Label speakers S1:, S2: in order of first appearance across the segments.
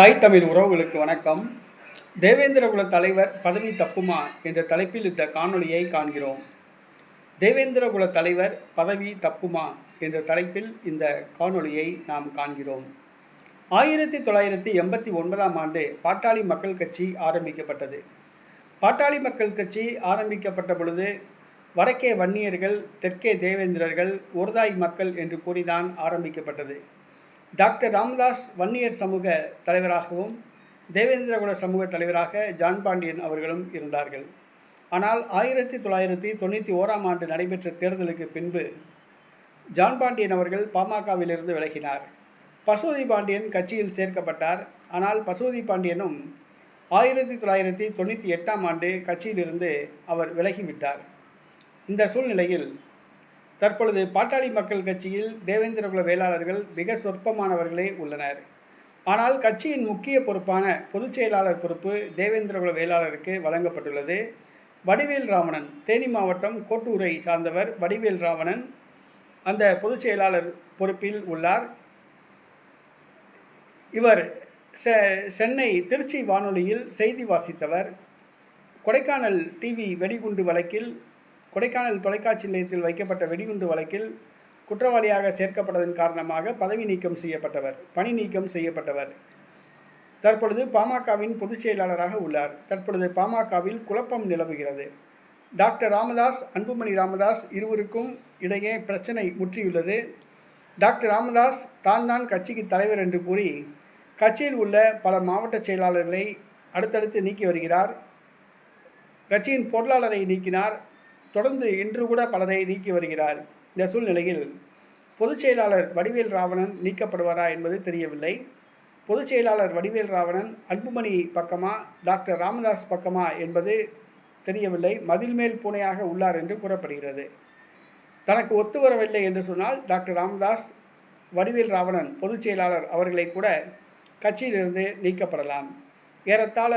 S1: தாய் தமிழ் உறவுகளுக்கு வணக்கம். தேவேந்திரகுல தலைவர் பதவி தப்புமா என்ற தலைப்பில் இந்த காணொளியை காண்கிறோம். தேவேந்திரகுல தலைவர் பதவி தப்புமா என்ற தலைப்பில் இந்த காணொளியை நாம் காண்கிறோம். ஆயிரத்தி தொள்ளாயிரத்தி எண்பத்தி ஒன்பதாம் ஆண்டு பாட்டாளி மக்கள் கட்சி ஆரம்பிக்கப்பட்டது. பாட்டாளி மக்கள் கட்சி ஆரம்பிக்கப்பட்ட பொழுது வடக்கே வன்னியர்கள் தெற்கே தேவேந்திரர்கள் ஒருதாய் மக்கள் என்று கூறிதான் ஆரம்பிக்கப்பட்டது. டாக்டர் ராமதாஸ் வன்னியர் சமூக தலைவராகவும் தேவேந்திரகுல சமூக தலைவராக ஜான் பாண்டியன் அவர்களும் இருந்தார்கள். ஆனால் ஆயிரத்தி தொள்ளாயிரத்தி தொண்ணூற்றி ஓராம் ஆண்டு நடைபெற்ற தேர்தலுக்கு பின்பு ஜான் பாண்டியன் அவர்கள் பாமகவிலிருந்து விலகினார். பசுவதி பாண்டியன் கட்சியில் சேர்க்கப்பட்டார். ஆனால் பசுவதி பாண்டியனும் ஆயிரத்தி தொள்ளாயிரத்தி தொண்ணூற்றி எட்டாம் ஆண்டு கட்சியிலிருந்து அவர் விலகிவிட்டார். இந்த சூழ்நிலையில் தற்பொழுது பாட்டாளி மக்கள் கட்சியில் தேவேந்திரகுல வேளாளர்கள் மிக சொற்பமானவர்களே உள்ளனர். ஆனால் கட்சியின் முக்கிய பொறுப்பான பொதுச் செயலாளர் பொறுப்பு தேவேந்திரகுல வேளாளருக்கு வழங்கப்பட்டுள்ளது. வடிவேல் ராவணன் தேனி மாவட்டம் கோட்டூரை சார்ந்தவர் வடிவேல் ராவணன் அந்த பொதுச் செயலாளர் பொறுப்பில் உள்ளார். இவர் செ சென்னை திருச்சி வானொலியில் செய்தி வாசித்தவர். கொடைக்கானல் டிவி வெடிகுண்டு வழக்கில் கொடைக்கானல் தொலைக்காட்சி நிலையத்தில் வைக்கப்பட்ட வெடிகுண்டு வழக்கில் குற்றவாளியாக சேர்க்கப்பட்டதன் காரணமாக பதவி நீக்கம் செய்யப்பட்டவர் பணி நீக்கம் செய்யப்பட்டவர். தற்பொழுது பாமகவின் பொதுச் செயலாளராக உள்ளார். தற்பொழுது பாமகவில் குழப்பம் நிலவுகிறது. டாக்டர் ராமதாஸ் அன்புமணி ராமதாஸ் இருவருக்கும் இடையே பிரச்சனை முற்றியுள்ளது. டாக்டர் ராமதாஸ் தான் தான் கட்சிக்கு தலைவர் என்று கூறி கட்சியில் உள்ள பல மாவட்ட செயலாளர்களை அடுத்தடுத்து நீக்கி வருகிறார். கட்சியின் பொருளாளரை நீக்கினார். தொடர்ந்து இன்று கூட பலரை நீக்கி வருகிறார். இந்த சூழ்நிலையில் பொதுச் செயலாளர் வடிவேல் ராவணன் நீக்கப்படுவாரா என்பது தெரியவில்லை. பொதுச் செயலாளர் வடிவேல் ராவணன் அன்புமணி பக்கமா டாக்டர் ராமதாஸ் பக்கமா என்பது தெரியவில்லை. மதில் மேல் பூனையாக உள்ளார் என்று கூறப்படுகிறது. தனக்கு ஒத்து வரவில்லை என்று சொன்னால் டாக்டர் ராமதாஸ் வடிவேல் ராவணன் பொதுச் செயலாளர் அவர்களை கூட கட்சியிலிருந்து நீக்கப்படலாம். ஏறத்தாழ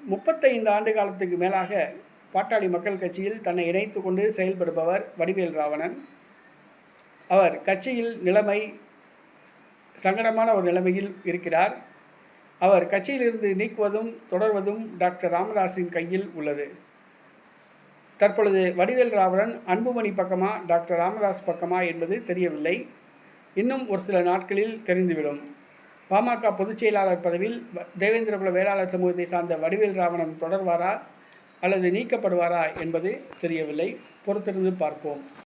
S1: முப்பத்தைந்து ஆண்டு காலத்துக்கு மேலாக பாட்டாளி மக்கள் கட்சியில் தன்னை இணைத்து கொண்டு செயல்படுபவர் வடிவேல் ராவணன். அவர் கட்சியில் நிலைமை சங்கடமான ஒரு நிலைமையில் இருக்கிறார். அவர் கட்சியிலிருந்து நீக்குவதும் தொடர்வதும் டாக்டர் ராமதாஸின் கையில் உள்ளது. தற்பொழுது வடிவேல் ராவணன் அன்புமணி பக்கமா டாக்டர் ராமதாஸ் பக்கமா என்பது தெரியவில்லை. இன்னும் ஒரு சில நாட்களில் தெரிந்துவிடும். பாமக பொதுச் செயலாளர் பதவியில் தேவேந்திரகுல வேளாளர் சமூகத்தை சார்ந்த வடிவேல் ராவணன் தொடர்வாரா? அல்லது நீக்கப்படுவாரா என்பது தெரியவில்லை. பொறுத்திருந்து பார்ப்போம்.